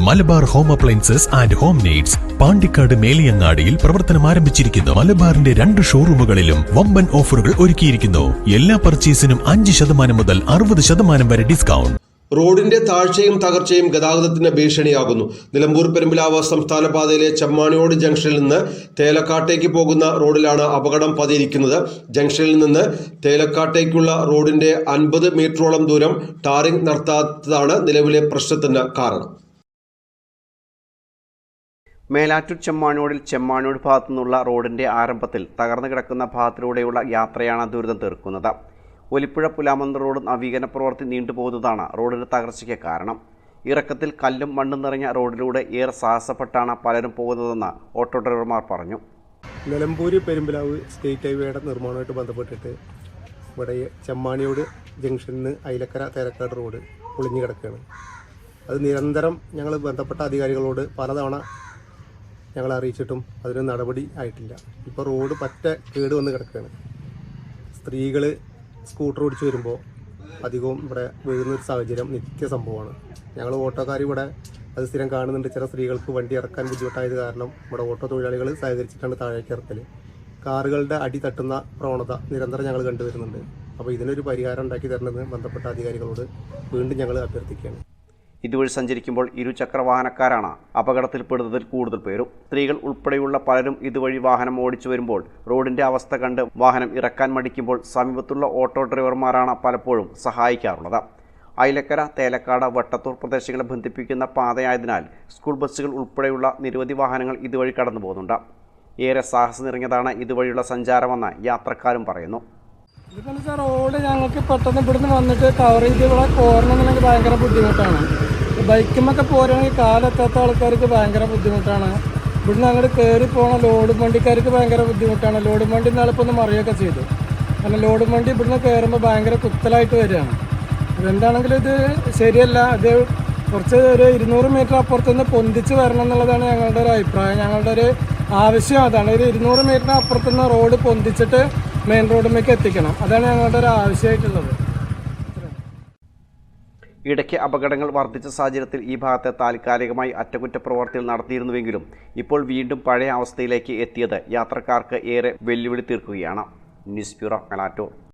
Malabar home appliances and home needs Pandikkad മേലിയങ്ങാടിയിൽ പ്രവർത്തനം ആരംഭിച്ചിരിക്കുന്നു. മലബാറിന്റെ രണ്ട് ഷോറൂമുകളിലും വമ്പൻ ഓഫറുകൾ ഒരുക്കിയിരിക്കുന്നു. എല്ലാ പർച്ചേസിനും അഞ്ച് ശതമാനം മുതൽ അറുപത് ശതമാനം വരെ ഡിസ്കൗണ്ട്. റോഡിന്റെ താഴ്ചയും തകർച്ചയും ഗതാഗതത്തിന് ഭീഷണിയാകുന്നു. നിലമ്പൂർ പെരുമ്പിലാവ് സംസ്ഥാന പാതയിലെ ചെമ്മാണിയോട് ജംഗ്ഷനിൽ നിന്ന് തേലക്കാട്ടേക്ക് പോകുന്ന റോഡിലാണ് അപകടം പതിയിരിക്കുന്നത്. ജംഗ്ഷനിൽ നിന്ന് തേലക്കാട്ടേക്കുള്ള റോഡിന്റെ അൻപത് മീറ്ററോളം ദൂരം ടാറിംഗ് നടത്താത്തതാണ് നിലവിലെ പ്രശ്നത്തിന് കാരണം. മേലാറ്റൂർ ചെമ്മാനോടിൽ ചെമ്മാനോട് ഭാഗത്തു നിന്നുള്ള റോഡിന്റെ ആരംഭത്തിൽ തകർന്നു കിടക്കുന്ന ഭാഗത്തിലൂടെയുള്ള യാത്രയാണ് ദുരിതം തീർക്കുന്നത്. ഒലിപ്പുഴ പുലാമന്ത് റോഡ് നവീകരണ പ്രവൃത്തി നീണ്ടുപോകുന്നതാണ് റോഡിന്റെ തകർച്ചയ്ക്ക് കാരണം. ഇറക്കത്തിൽ കല്ലും മണ്ണും നിറഞ്ഞ റോഡിലൂടെ ഏറെ സാഹസപ്പെട്ടാണ് പലരും പോകുന്നതെന്ന് ഓട്ടോ ഡ്രൈവർമാർ പറഞ്ഞു. നിലമ്പൂര് പെരുമ്പിലാവ് സ്റ്റേറ്റ് ഹൈവേയുടെ നിർമ്മാണവുമായിട്ട് ബന്ധപ്പെട്ടിട്ട് ഇവിടെ ചെമ്മാണിയോട് ജംഗ്ഷനിൽ നിന്ന് അയിലക്കര തേരക്കാട് റോഡ് പൊളിഞ്ഞു കിടക്കുകയാണ്. അത് നിരന്തരം ഞങ്ങൾ ബന്ധപ്പെട്ട അധികാരികളോട് പലതവണ ഞങ്ങൾ അറിയിച്ചിട്ടും അതിന് നടപടി ആയിട്ടില്ല. ഇപ്പോൾ റോഡ് പറ്റ കേട് വന്ന് കിടക്കുകയാണ്. സ്ത്രീകൾ സ്കൂട്ടർ ഓടിച്ച് വരുമ്പോൾ അധികവും ഇവിടെ വീഴുന്ന ഒരു സാഹചര്യം നിത്യ സംഭവമാണ്. ഞങ്ങൾ ഓട്ടോക്കാർ ഇവിടെ അത് സ്ഥിരം കാണുന്നുണ്ട്. ചില സ്ത്രീകൾക്ക് വണ്ടി ഇറക്കാൻ ബുദ്ധിമുട്ടായത് കാരണം ഇവിടെ ഓട്ടോ തൊഴിലാളികൾ സഹകരിച്ചിട്ടാണ് താഴേക്ക് ഇറക്കൽ കാറുകളുടെ അടി തട്ടുന്ന പ്രവണത നിരന്തരം ഞങ്ങൾ കണ്ടുവരുന്നുണ്ട്. അപ്പോൾ ഇതിനൊരു പരിഹാരം ഉണ്ടാക്കി തരണമെന്ന് ബന്ധപ്പെട്ട അധികാരികളോട് വീണ്ടും ഞങ്ങൾ അഭ്യർത്ഥിക്കുകയാണ്. ഇതുവഴി സഞ്ചരിക്കുമ്പോൾ ഇരുചക്രവാഹനക്കാരാണ് അപകടത്തിൽപ്പെടുന്നതിൽ കൂടുതൽ പേരും. സ്ത്രീകൾ ഉൾപ്പെടെയുള്ള പലരും ഇതുവഴി വാഹനം ഓടിച്ചു വരുമ്പോൾ റോഡിന്റെ അവസ്ഥ കണ്ട് വാഹനം ഇറക്കാൻ മടിക്കുമ്പോൾ സമീപത്തുള്ള ഓട്ടോ ഡ്രൈവർമാരാണ് പലപ്പോഴും സഹായിക്കാറുള്ളത്. അയലക്കര തേലക്കാട് വട്ടത്തൂർ പ്രദേശങ്ങളെ ബന്ധിപ്പിക്കുന്ന പാതയായതിനാൽ സ്കൂൾ ബസ്സുകൾ ഉൾപ്പെടെയുള്ള നിരവധി വാഹനങ്ങൾ ഇതുവഴി കടന്നു പോകുന്നുണ്ട് ഏറെ സാഹസം നിറഞ്ഞതാണ് ഇതുവഴിയുള്ള സഞ്ചാരമെന്ന് യാത്രക്കാരും പറയുന്നു. റോഡ് ഞങ്ങൾക്ക് പെട്ടെന്ന് ഇവിടുന്ന് വന്നിട്ട് കവർ ചെയ്ത് ഇവിടെ പോരണമെന്നുണ്ടെങ്കിൽ ഭയങ്കര ബുദ്ധിമുട്ടാണ്. ബൈക്കുമൊക്കെ പോരണമെങ്കിൽ കാലെത്താത്ത ആൾക്കാർക്ക് ഭയങ്കര ബുദ്ധിമുട്ടാണ്. ഇവിടുന്ന് അങ്ങോട്ട് കയറി പോണ ലോഡ് വണ്ടിക്കാർക്ക് ഭയങ്കര ബുദ്ധിമുട്ടാണ്. ലോഡ് വണ്ടി ഇന്നാളിപ്പോൾ ഒന്ന് മറിയൊക്കെ ചെയ്തു. കാരണം ലോഡ് വണ്ടി ഇവിടുന്ന് കയറുമ്പോൾ ഭയങ്കര കുത്തലായിട്ട് വരികയാണ്. ഇതെന്താണെങ്കിലും ഇത് ശരിയല്ല. ഇത് കുറച്ച് ഒരു ഇരുന്നൂറ് മീറ്റർ അപ്പുറത്തുനിന്ന് പൊന്തിച്ച് വരണം എന്നുള്ളതാണ് ഞങ്ങളുടെ ഒരു അഭിപ്രായം. ഞങ്ങളുടെ ഒരു ആവശ്യം. അതാണ് ഒരു ഇരുന്നൂറ് മീറ്റർ അപ്പുറത്തുനിന്ന് റോഡ് പൊന്തിച്ചിട്ട് മെയിൻ റോഡിലേക്ക് എത്തിക്കണം. അതാണ് ഞങ്ങളുടെ ഒരു ആവശ്യമായിട്ടുള്ളത്. ഇടയ്ക്ക് അപകടങ്ങൾ വർദ്ധിച്ച സാഹചര്യത്തിൽ ഈ ഭാഗത്തെ താൽക്കാലികമായി അറ്റകുറ്റപ്രവർത്തികൾ നടത്തിയിരുന്നുവെങ്കിലും ഇപ്പോൾ വീണ്ടും പഴയ അവസ്ഥയിലേക്ക് എത്തിയത് യാത്രക്കാർക്ക് ഏറെ വെല്ലുവിളി തീർക്കുകയാണ്. News bureau മലാറ്റൂർ